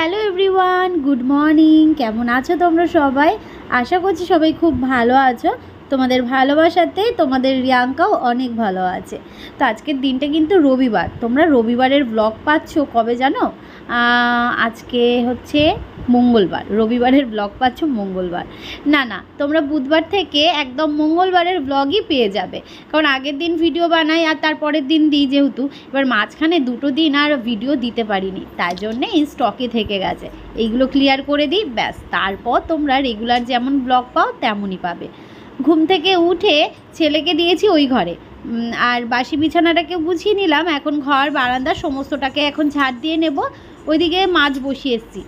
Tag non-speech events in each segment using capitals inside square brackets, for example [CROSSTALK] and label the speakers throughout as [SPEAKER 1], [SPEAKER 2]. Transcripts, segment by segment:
[SPEAKER 1] Hello everyone, good morning. কেমন আছো তোমরা সবাই? আশা করছি সবাই খুব ভালো আছো। তোমাদের ভালোবাসাতে তোমাদের রিয়াঙ্কাও অনেক ভালো আছে। তো আজকের দিনটা কিন্তু রবিবার। তোমরা রবিবারের ব্লগ পাচ্ছ কবে জানো? আজকে হচ্ছে মঙ্গলবার, রবিবারের ব্লগ পাচ্ছ মঙ্গলবার। না না, তোমরা বুধবার থেকে একদম মঙ্গলবারের ব্লগই পেয়ে যাবে। কারণ আগের দিন ভিডিও বানাই আর তারপরের দিন দিই যেহেতু, এবার মাঝখানে দুটো দিন আর ভিডিও দিতে পারিনি, তাই জন্যে এই স্টকে থেকে গেছে। এইগুলো ক্লিয়ার করে দিই, ব্যাস, তারপর তোমরা রেগুলার যেমন ব্লগ পাও তেমনই পাবে। ঘুম থেকে উঠে ছেলেকে দিয়েছি ওই ঘরে। আর বাসি বিছানাটাকে গুছিয়ে নিলাম, এখন ঘর, বারান্দা, সমস্তটাকে এখন ঝাড় দিয়ে নেব। ওইদিকে মাছ বসিয়ে এসেছি।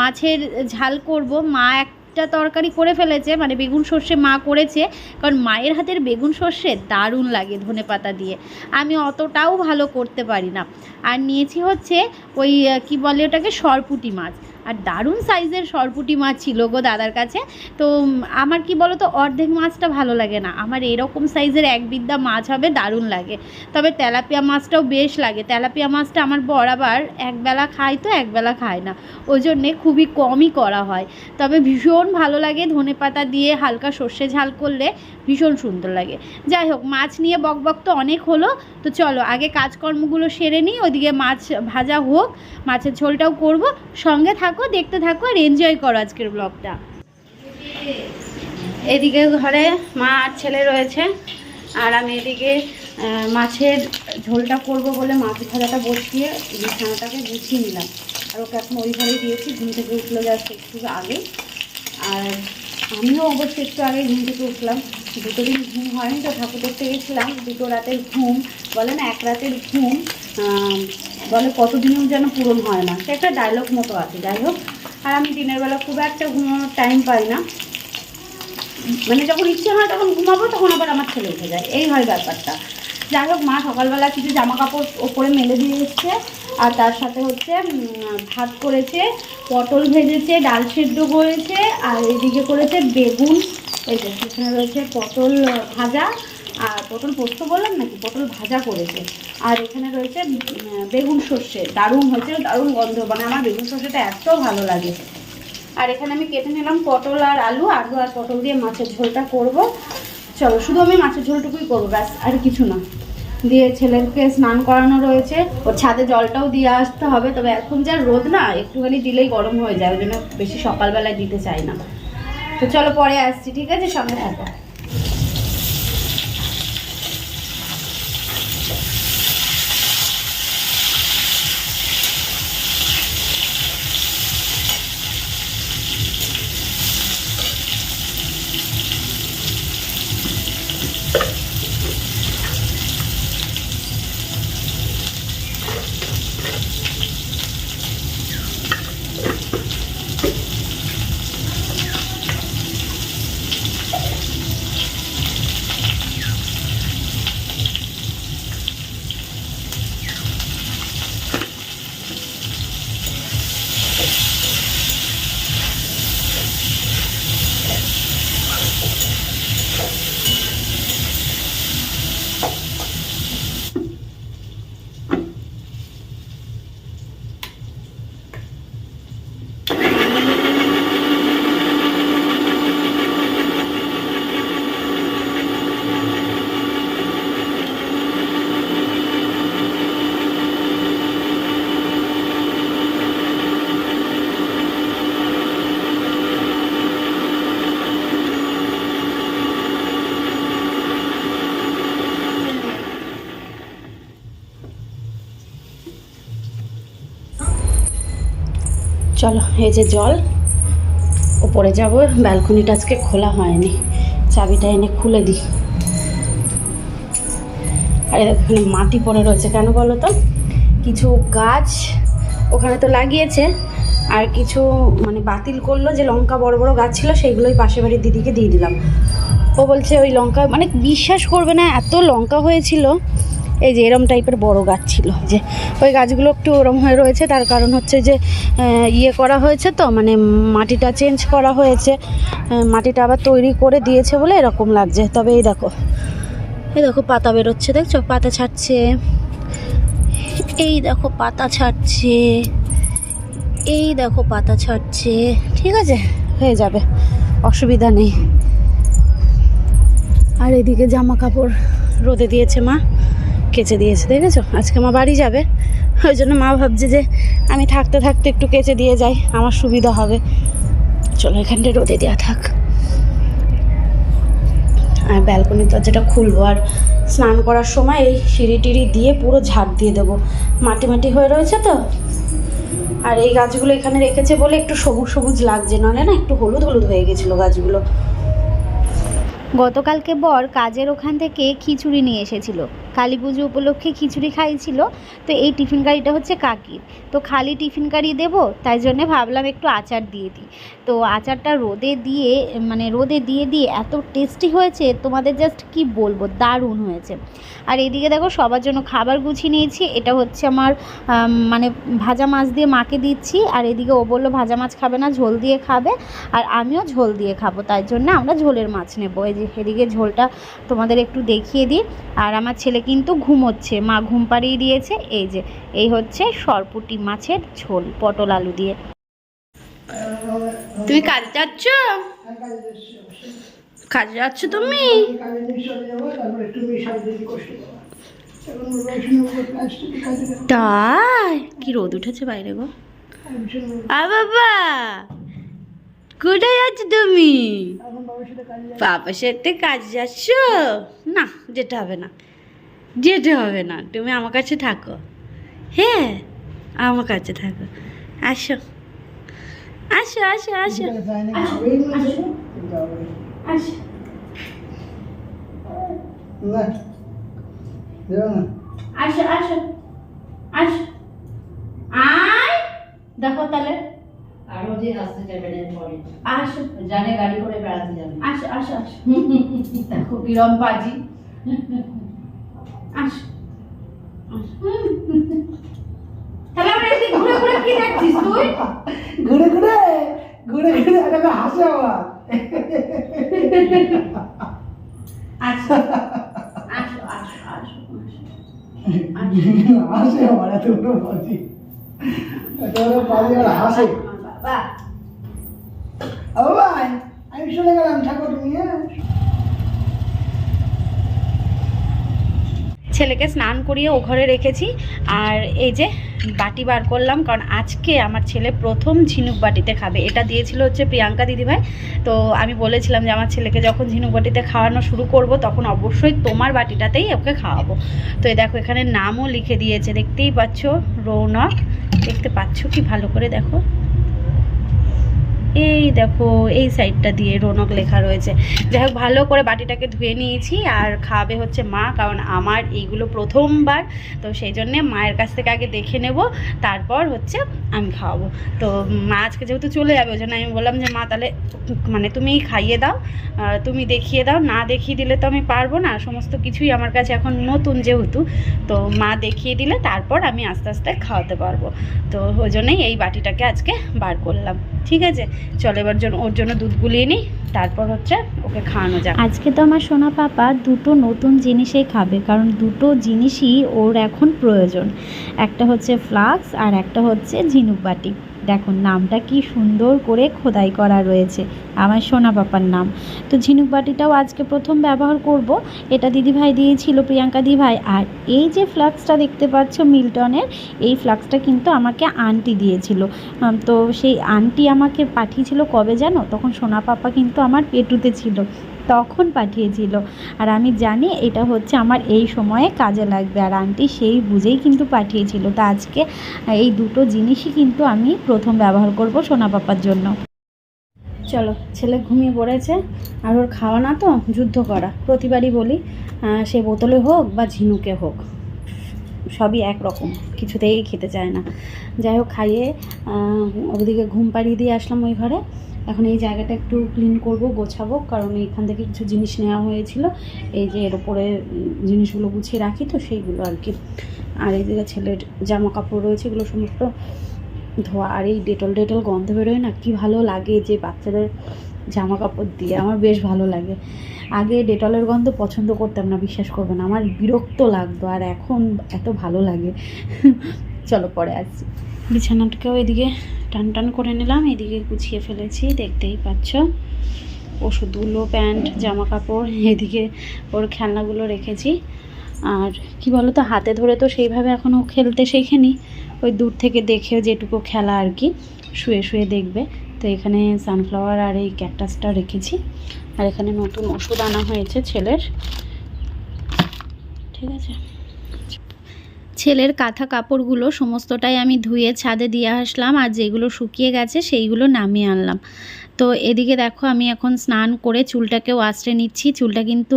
[SPEAKER 1] মাছের ঝাল করব। মা একটা তরকারি করে ফেলেছে মানে বেগুন সর্ষে মা করেছে, কারণ মায়ের হাতের বেগুন সর্ষে দারুণ লাগে ধনে পাতা দিয়ে। আমি অতটাও ভালো করতে পারি না। আর নিয়েছি হচ্ছে ওই কি বলে ওটাকে, সরপুটি মাছ। আর দারুণ সাইজের সরপুটি মাছ ছিল গো দাদার কাছে। তো আমার কি বলো তো অর্ধেক মাছটা ভালো লাগে না। আমার এরকম সাইজের এক বিদ্যা মাছ হবে, দারুণ লাগে। তবে তেলাপিয়া মাছটাও বেশ লাগে। তেলাপিয়া মাছটা আমার বর আবার একবেলা খায় তো, একবেলা খায় না। ওই জন্যে খুবই কমই করা হয়। তবে ভীষণ ভালো লাগে ধনে পাতা দিয়ে হালকা সর্ষে ঝাল করলে, ভীষণ সুন্দর লাগে। যাই হোক, মাছ নিয়ে বকবক তো অনেক হলো। তো চলো, আগে কাজকর্মগুলো সেরে নিই, ওদিকে মাছ ভাজা হোক, মাছের ঝোলটাও করব। সঙ্গে থাকো দেখতে থাকো আর এনজয় করো আজকের ব্লগটা এদিকে ঘরে মা আর ছেলে রয়েছে, আর আমি এদিকে মাছের ঝোলটা করব বলে মাছ ভাজাটা বসিয়ে বিছানাটাকে গুছিয়ে নিলাম। আর ওকে এখন ওই ঘরেই দিয়েছি, ঘুম থেকে উঠল যাচ্ছে একটু আগে। আর আমিও অবশ্যই একটু আগে ঘুম থেকে উঠলাম। দুটো দিন ঘুম হয়নি, তো ঠাকুর দেখতে গেছিলাম দুটো রাতের ঘুম, বলে না, এক রাতের ঘুম। বলে কতদিনও যেন পূরণ হয় না। সে একটা ডায়লগ মতো আছে, যাই হোক। আর আমি দিনের বেলা খুব একটা ঘুমানোর টাইম পাই না। মানে যখন ইচ্ছে হয় তখন ঘুমাবো, তখন আবার আমার ছেলে উঠে যায়। এই হয় ব্যাপারটা। যাই হোক, মা সকালবেলা কিছু জামা কাপড় ওপরে মেলে দিয়ে এসছে। আর তার সাথে হচ্ছে ভাত করেছে, পটল ভেজেছে, ডাল সেদ্ধ করেছে, আর এদিকে করেছে বেগুন। এই যে এখানে রয়েছে পটল ভাজা। আর পটল পোস্ত বললাম নাকি? পটল ভাজা করেছে। আর এখানে রয়েছে বেগুন সর্ষে। দারুণ হয়েছে, দারুণ গন্ধ। মানে আমার বেগুন সর্ষেটা এত ভালো লাগে। আর এখানে আমি কেটে নিলাম পটল আর আলু। আলু আর পটল দিয়ে মাছের ঝোলটা করব। চলো, শুধু আমি মাছের ঝোলটুকুই করব, ব্যাস, আর কিছু না। দিয়ে ছেলেকে স্নান করানো রয়েছে। ওর ছাদে জলটাও দিয়ে আসতে হবে। তবে এখন যা রোদ না, একটুখানি দিলেই গরম হয়ে যায়। ওই জন্য বেশি সকালবেলায় দিতে চাই না। তো চলো, পরে আসছি, ঠিক আছে? সঙ্গে থাকো। চলো, এই যে জল। ওপরে যাব, ব্যালকনিটা আজকে খোলা হয়নি। চাবিটা এনে খুলে দিই। আর এখানে মাটি পড়ে রয়েছে কেন বলো তো? কিছু গাছ ওখানে তো লাগিয়েছে, আর কিছু মানে বাতিল করল যে লঙ্কা বড় বড় গাছ ছিল, সেইগুলোই পাশে বাড়ির দিদিকে দিয়ে দিলাম। ও বলছে, ওই লঙ্কা মানে বিশ্বাস করবে না, এত লঙ্কা হয়েছিল। এই যে এরম টাইপের বড় গাছ ছিল, যে ওই গাছগুলো একটু ওরম হয়ে রয়েছে, তার কারণ হচ্ছে যে ইয়ে করা হয়েছে তো মানে মাটিটা চেঞ্জ করা হয়েছে মাটিটা আবার তৈরি করে দিয়েছে বলে এরকম লাগছে। তবে এই দেখো এই দেখো পাতা বেরোচ্ছে, দেখছ? পাতা ছাড়ছে। এই দেখো পাতা ছাড়ছে। এই দেখো পাতা ছাড়ছে। ঠিক আছে? হয়ে যাবে। অসুবিধা নেই। আর এদিকে জামা কাপড় রোদে দিয়েছে মা। কেচে দিয়েছে, দেখেছ? আজকে মা বাড়ি যাবে। ওই জন্য মা ভাবছে যে আমি থাকতে থাকতে একটু কেচে দিয়ে যাই, আমার সুবিধা হবে। চলো এখানটা রোদে দেওয়া থাক। আর ব্যালকনির দরজাটা খুলবো, আর স্নান করার সময় এই সিঁড়ি টিড়ি দিয়ে পুরো ঝাড় দিয়ে দেবো। মাটি মাটি হয়ে রয়েছে তো? আর এই গাছগুলো এখানে রেখেছে বলে একটু সবুজ সবুজ লাগছে নাহলে না একটু হলুদ হলুদ হয়ে গেছিল গাছগুলো। গতকালকে বর কাজের ওখান থেকে খিচুড়ি নিয়ে এসেছিল। কালী পুজো উপলক্ষে খিচুড়ি খাইছিল, তো এই টিফিন কারিটা হচ্ছে কাকির। তো খালি টিফিন কারি দেবো, তাই জন্যে ভাবলাম একটু আচার দিয়ে দিই। তো আচারটা রোদে দিয়ে মানে রোদে দিয়ে দিয়ে এত টেস্টি হয়েছে, তোমাদের জাস্ট কি বলব, দারুণ হয়েছে। আর এদিকে দেখো, সবার জন্য খাবার গুছিয়ে নিয়েছি, এটা হচ্ছে আমার মানে ভাজা মাছ দিয়ে মাকে দিচ্ছি, আর এদিকে ও বলল, ভাজা মাছ খাবে না, ঝোল দিয়ে খাবে। আর আমিও ঝোল দিয়ে খাব, তাই জন্য আমরা ঝোলের মাছ নেব। এই যে এদিকে ঝোলটা তোমাদের একটু দেখিয়ে দিই, আর আমার ছেলে কিন্তু ঘুমোচ্ছে। মা ঘুম পাড়িয়ে দিয়েছে। এই যে, এই হচ্ছে সরপুটি মাছের ঝোল, পটল আলু দিয়ে। তুমি কাজ যাচ্ছ? কাজে যাচ্ছ তুমি? তাই? কি রোদ উঠেছে বাইরে গো। আ বাবা! কোথায় যাচ্ছ তুমি? বাবার সাথে কাজ যাচ্ছ? না, যেতে হবে না। যেতে হবে না তুমি আমার কাছে থাকো। হ্যাঁ আমার কাছে থাকো। আসো। আসো আসো আসো। আসো আসো আসো। আসো দেখো তাহলে।
[SPEAKER 2] আরও যে রাস্তা যাবে পরে।
[SPEAKER 1] আসো।
[SPEAKER 2] জানে গাড়ি করে বেড়াতে যাবে।
[SPEAKER 1] আসো আসো আসো। দেখো বিরম পাজি আসো। তাহলে আমরা এদিকে ঘুরে ঘুরে কি দেখছিস তুই?
[SPEAKER 3] ঘুরে ঘুরে ঘুরে ঘুরে এটাকে হাসে আমার
[SPEAKER 1] আসো আসো আসো আসো।
[SPEAKER 3] হাসে আমার এত বড় বাজি। এত বড় বাজি আর হাসে।
[SPEAKER 1] বাবা।
[SPEAKER 3] ও ভাই আমি চলে গেলাম ঠাকুর নিয়ে।
[SPEAKER 1] ছেলেকে স্নান করিয়ে ও ঘরে রেখেছি। আর এই যে বাটি বার করলাম, কারণ আজকে আমার ছেলে প্রথম ঝিনুক বাটিতে খাবে। এটা দিয়েছিল হচ্ছে প্রিয়াঙ্কা দিদিভাই। তো আমি বলেছিলাম যে আমার ছেলেকে যখন ঝিনুক বাটিতে খাওয়ানো শুরু করব, তখন অবশ্যই তোমার বাটিটাতেই ওকে খাওয়াবো। তো এই দেখো, এখানে নামও লিখে দিয়েছে। দেখতেই পাচ্ছ, রৌনক। দেখতে পাচ্ছ কি ভালো করে দেখো। এই দেখো, এই সাইডটা দিয়ে রৌনক লেখা রয়েছে। যাই হোক, ভালো করে বাটিটাকে ধুয়ে নিয়েছি আর খাবে হচ্ছে মা, কারণ আমার এইগুলো প্রথমবার। তো সেই জন্যে মায়ের কাছ থেকে আগে দেখে নেব, তারপর হচ্ছে আমি খাওয়াবো। তো মা আজকে যেহেতু চলে যাবে, ওই জন্য আমি বললাম যে, মা, তাহলে মানে তুমি খাইয়ে দাও তুমি দেখিয়ে দাও। না দেখিয়ে দিলে তো আমি পারব না, সমস্ত কিছুই আমার কাছে এখন নতুন যেহেতু। তো মা দেখিয়ে দিলে, তারপর আমি আস্তে আস্তে খাওয়াতে পারব। তো ওই এই বাটিটাকে আজকে বার করলাম। ঠিক আছে? চলো এবার জন্য ওর জন্য দুধ গুলিয়ে নিই, তারপর হচ্ছে ওকে খাওয়ানো যাক।
[SPEAKER 4] আজকে তো আমার সোনা পাপা দুটো নতুন জিনিসই খাবে, কারণ দুটো জিনিসই ওর এখন প্রয়োজন। একটা হচ্ছে ফ্লাক্স আর একটা হচ্ছে ঝিনুক বাটি। দেখুন নামটা কি সুন্দর করে খোদাই করা রয়েছে। আমার সোনা পাপার নাম। তো ঝিনুক বাটিটাও আজকে প্রথম ব্যবহার করব। এটা দিদিভাই দিয়েছিল, প্রিয়াঙ্কা দিদিভাই আর এই যে ফ্লাক্সটা দেখতে পাচ্ছ মিল্টনের, এই ফ্লাক্সটা কিন্তু আমাকে আন্টি দিয়েছিল। তো সেই আন্টি আমাকে পাঠিয়েছিল কবে জানো? তখন সোনা পাপা কিন্তু আমার পেটুতে ছিল। তখন পাঠিয়েছিল। আর আমি জানি এটা হচ্ছে আমার এই সময়ে কাজে লাগবে। আর আন্টি সেই বুঝেই কিন্তু পাঠিয়েছিল। তো আজকে এই দুটো জিনিসই কিন্তু আমি প্রথম ব্যবহার করব সোনা পাপার জন্য।
[SPEAKER 1] চলো, ছেলে ঘুমিয়ে পড়েছে। আর ওর খাওয়া না তো, যুদ্ধ করা। প্রতিবারই বলি সে বোতলে হোক বা ঝিনুকে হোক, সবই একরকম, কিছুতেই খেতে চায় না। যাই হোক, খাইয়ে ওদিকে ঘুম পাড়িয়ে দিয়ে আসলাম ওই ঘরে। এখন এই জায়গাটা একটু ক্লিন করব, গোছাবো, কারণ এইখান থেকে কিছু জিনিস নেওয়া হয়েছিল। এই যে এর ওপরে জিনিসগুলো গুছিয়ে রাখি তো সেইগুলো আর কি। আর এইদিকে ছেলের জামা কাপড় রয়েছে, এগুলো সমস্ত ধোয়া। আর এই ডেটল ডেটল গন্ধ বেরোয় না, কি ভালো লাগে যে বাচ্চাদের জামা কাপড় দিয়ে। আমার বেশ ভালো লাগে। আগে ডেটলের গন্ধ পছন্দ করতাম না, বিশ্বাস করবেন আমার বিরক্ত লাগতো, আর এখন এত ভালো লাগে। চলো পরে আসছি। বিছানাটাকেও এদিকে টান টান করে নিলাম, এদিকে গুছিয়ে ফেলেছি, দেখতেই পাচ্ছ। ওষুধগুলো প্যান্ট, জামা কাপড়, এদিকে ওর খেলনাগুলো রেখেছি। আর কি বলো তো হাতে ধরে তো সেইভাবে এখনও খেলতে শেখেনি। ওই দূর থেকে দেখে যেটুকু খেলা আর কি, শুয়ে শুয়ে দেখবে। তো এখানে সানফ্লাওয়ার আর এই ক্যাকটাসটা রেখেছি। আর এখানে নতুন ওষুধ আনা হয়েছে ছেলের। ঠিক আছে?
[SPEAKER 4] ছেলের কাঁথা কাপড়গুলো সমস্তটাই আমি ধুয়ে ছাদে দিয়ে আসলাম আর যেগুলো শুকিয়ে গেছে সেইগুলো নামিয়ে আনলাম। তো এদিকে দেখো আমি এখন স্নান করে চুলটাকেও আশ্রে নিচ্ছি। চুলটা কিন্তু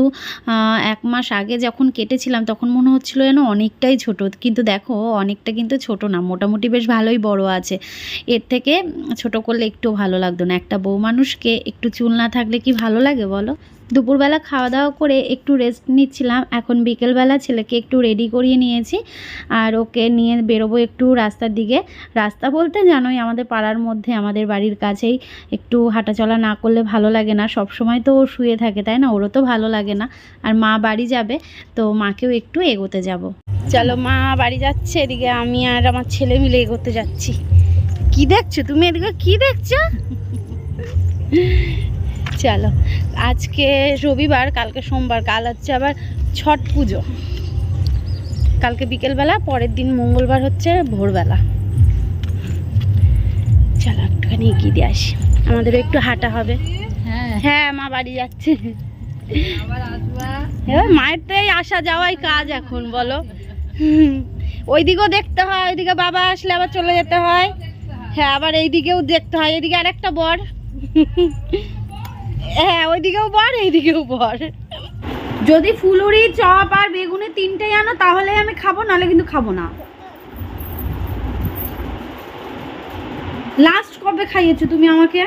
[SPEAKER 4] এক মাস আগে যখন কেটেছিলাম তখন মনে হচ্ছিল যেন অনেকটাই ছোট। কিন্তু দেখো অনেকটা কিন্তু ছোট না, মোটামুটি বেশ ভালোই বড় আছে। এর থেকে ছোট করলে একটু ভালো লাগতো না। একটা বউ মানুষকে একটু চুল না থাকলে কি ভালো লাগে বলো? দুপুরবেলা খাওয়া দাওয়া করে একটু রেস্ট নিচ্ছিলাম। এখন বিকেলবেলা ছেলেকে একটু রেডি করিয়ে নিয়েছি আর ওকে নিয়ে বেরোবো একটু রাস্তার দিকে। রাস্তা বলতে জানোই আমাদের পাড়ার মধ্যে, আমাদের বাড়ির কাছেই। একটু হাঁটাচলা না করলে ভালো লাগে না। সব সময় তো ও শুয়ে থাকে, তাই না? ওরও তো ভালো লাগে না। আর মা বাড়ি যাবে, তো মাকেও একটু এগোতে যাব।
[SPEAKER 1] চলো, মা বাড়ি যাচ্ছে। এদিকে আমি আর আমার ছেলে মিলে এগোতে যাচ্ছি। কি দেখছ? তুমি এদিকে কি দেখছ? চলো। আজকে রবিবার কালকে সোমবার কাল হচ্ছে আবার ছট পুজো। কালকে বিকেলবেলা পরের দিন মঙ্গলবার হচ্ছে ভোরবেলা। চলো একটুখানি এগিয়ে দিয়ে আসি। আমাদেরও একটু হাঁটা হবে।
[SPEAKER 5] হ্যাঁ।
[SPEAKER 1] হ্যাঁ মা বাড়ি যাচ্ছে। মায়ের তো এই আসা যাওয়াই কাজ এখন বলো। ওইদিকেও দেখতে হয় ওইদিকে বাবা আসলে আবার চলে যেতে হয়। হ্যাঁ আবার এইদিকেও দেখতে হয় এদিকে আরেকটা বর। হ্যাঁ ওইদিকেও বর এইদিকেও বর। যদি ফুলুরি চপ আর বেগুনি তিনটেই আনো তাহলে আমি খাব নাহলে কিন্তু খাব না। লাস্ট কবে খাইয়েছো তুমি আমাকে?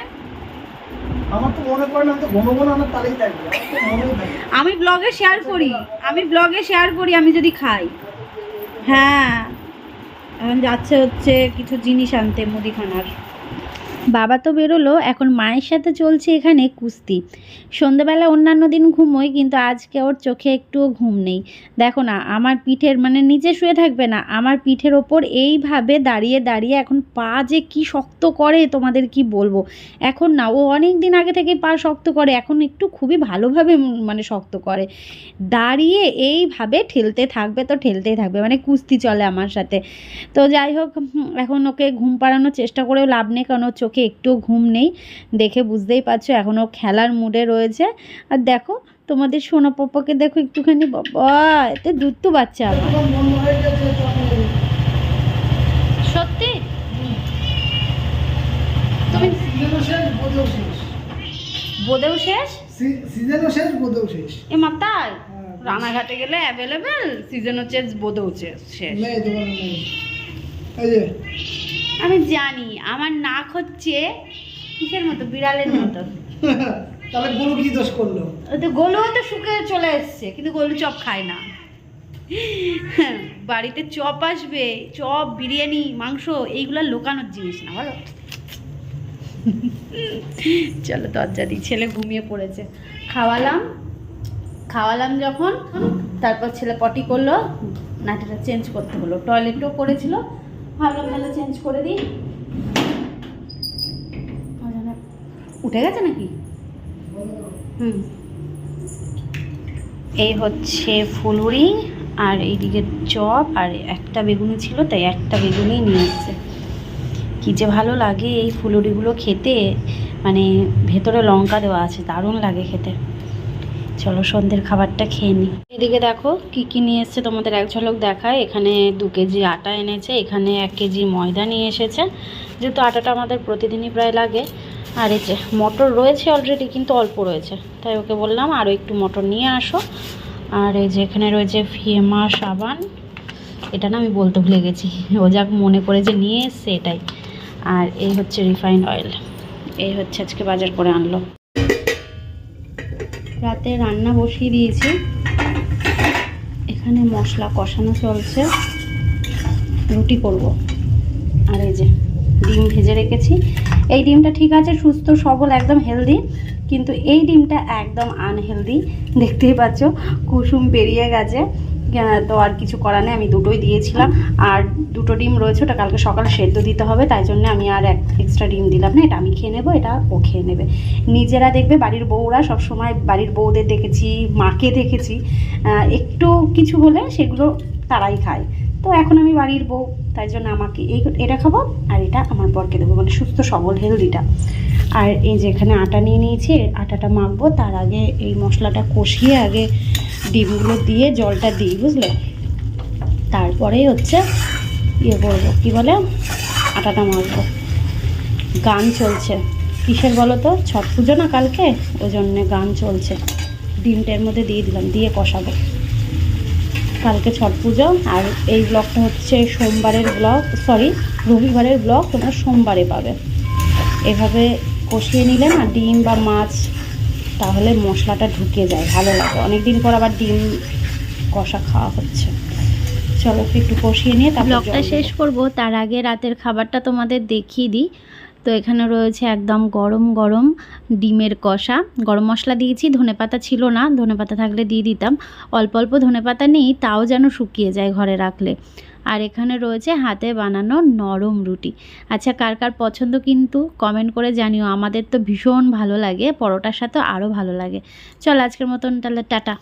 [SPEAKER 3] মনে। আমি
[SPEAKER 1] ব্লগে শেয়ার করি। আমি ব্লগে শেয়ার করি আমি যদি খাই। হ্যাঁ। এখন যাচ্ছে হচ্ছে কিছু জিনিস আনতে মুদিখানার।
[SPEAKER 4] বাবা তো বেরোলো, এখন মায়ের সাথে চলছে এখানে কুস্তি। সন্ধ্যেবেলা অন্যান্য দিন ঘুমোই, কিন্তু আজকে ওর চোখে একটুও ঘুম নেই। দেখো না, আমার পিঠের মানে নিচে শুয়ে থাকবে না, আমার পিঠের ওপর এইভাবে দাঁড়িয়ে দাঁড়িয়ে এখন পা যে কি শক্ত করে, তোমাদের কি বলব? এখন না, ও অনেক দিন আগে থেকে পা শক্ত করে, এখন একটু খুবই ভালোভাবে মানে শক্ত করে। দাঁড়িয়ে এইভাবে ঠেলতে থাকবে তো ঠেলতেই থাকবে মানে কুস্তি চলে আমার সাথে। তো যাই হোক, এখন ওকে ঘুম পাড়ানোর চেষ্টা করেও লাভ নেই, কারণ ওর চোখে একটুও ঘুম নেই দেখে বুঝতেই পারছ এখন ও খেলার মুডে রয়েছে। আর দেখো তোমাদের সোনা পাপাকে দেখো একটুখানি বাবা এতে দুধ বাচ্চা সত্যি?
[SPEAKER 3] তুমি বোধেও শেষ? সিজনও বোধেও
[SPEAKER 1] এ মাতাই
[SPEAKER 3] হ্যাঁ,
[SPEAKER 1] রানাঘাটে গেলে অ্যাভেলেবেল সিজন হচ্ছে বোধ হচ্ছে শেষ।
[SPEAKER 3] এই যে
[SPEAKER 1] আমি জানি আমার নাক হচ্ছে কিসের মতো? বিড়ালের মতো। [LAUGHS]
[SPEAKER 3] তাহলে গরু কি দোষ করল?
[SPEAKER 1] তো গোলু তো শুকে চলে এসছে কিন্তু গোলু চপ খায় না। বাড়িতে চপ আসবে চপ বিরিয়ানি মাংস এইগুলা লোকানোর জিনিস না বলো চলো দরজা দিই ছেলে ঘুমিয়ে পড়েছে। খাওয়ালাম খাওয়ালাম যখন তারপর ছেলে পটি করল নাটিটা চেঞ্জ করতে হলো টয়লেটও করেছিল ভাবলাম তাহলে চেঞ্জ করে দিই। উঠে গেছে নাকি? হুম। এই হচ্ছে ফুলুরি আর এইদিকে চপ, আর একটা বেগুনি ছিল, তাই একটা বেগুনি নিয়ে এসছে। কী যে ভালো লাগে এই ফুলুরিগুলো খেতে। মানে ভেতরে লঙ্কা দেওয়া আছে, দারুণ লাগে খেতে। চলো সন্ধ্যের খাবারটা খেয়ে নিই এদিকে দেখো কি কি নিয়ে এসছে তোমাদের এক ঝলক দেখায়। এখানে দু কেজি আটা এনেছে, এখানে এক কেজি ময়দা নিয়ে এসেছে। যেহেতু আটাটা আমাদের প্রতিদিনই প্রায় লাগে। আর এই যে মটর রয়েছে অলরেডি কিন্তু অল্প রয়েছে। তাই ওকে বললাম আরও একটু মটর নিয়ে আসো। আর এই যে এখানে রয়েছে ফিয়েমা সাবান। এটা না আমি বলতে ভুলে গেছি। ও যাক মনে করে যে নিয়ে এসছে এটাই। আর এই হচ্ছে রিফাইন্ড অয়েল। এই হচ্ছে আজকে বাজার করে আনলো। রাতে রান্না বসিয়ে দিয়েছি। এখানে মশলা কষানো চলছে। রুটি করব। আর এই যে ডিম ভেজে রেখেছি। এই ডিমটা ঠিক আছে, সুস্থ, সবল, একদম হেলদি কিন্তু এই ডিমটা একদম আনহেলদি দেখতেই পাচ্ছ, কুসুম পেরিয়ে গেছে। তো আর কিছু করার নেই, আমি দুটোই দিয়েছিলাম। আর দুটো ডিম রয়েছে, ওটা কালকে সকাল সেদ্ধ দিতে হবে, তাই জন্য আমি আর এক এক্সট্রা ডিম দিলাম না, এটা আমি খেয়ে নেব, এটা ও খেয়ে নেবে। নিজেরা দেখবে, বাড়ির বউরা সব সময় বাড়ির বউদের দেখেছি, মাকে দেখেছি একটু কিছু হলে সেগুলো তারাই খায়। তো এখন আমি বাড়ির বউ তাই জন্য আমাকে এই এটা খাব আর এটা আমার বরকে দেবো মানে সুস্থ, সবল হেলদিটা আর এই যে এখানে আটা নিয়ে নিয়েছি আটাটা মাখবো, তার আগে এই মশলাটা কষিয়ে আগে ডিমগুলো দিয়ে জলটা দিই, বুঝলে? তারপরেই হচ্ছে ইয়ে করব, কী বলে? আটাটা মাখবো। গান চলছে। কিসের বলো তো? ছট পুজো না কালকে? ওই জন্যে গান চলছে। ডিমটার মধ্যে দিয়ে দিলাম, দিয়ে কষাবো। কালকে ছট পুজো আর এই ব্লগটা হচ্ছে সোমবারের ব্লগ সরি রবিবারের ব্লগ তোমরা সোমবারে পাবে। এভাবে কষিয়ে নিলে না ডিম বা মাছ তাহলে মশলাটা ঢুকে যায় ভালো লাগে। অনেকদিন পর আবার ডিম কষা খাওয়া হচ্ছে। চলো একটু কষিয়ে নিয়ে তারপর
[SPEAKER 4] ব্লগটা শেষ। করব তার আগে রাতের খাবারটা তোমাদের দেখিয়ে দিই। তো এখানে রয়েছে একদম গরম গরম ডিমের কষা। গরম মশলা দিয়েছি ধনেপাতা ছিল না ধনেপাতা থাকলে দিয়ে দিতাম। অল্প অল্প ধনেপাতা নেই, তাও যেন শুকিয়ে যায় ঘরে রাখলে। আর এখানে রয়েছে হাতে বানানো নরম রুটি। আচ্ছা কার কার পছন্দ কিন্তু কমেন্ট করে জানিও। আমাদের তো ভীষণ ভালো লাগে, পরোটার সাথে আরও ভালো লাগে। চল আজকের মতন তাহলে, টাটা।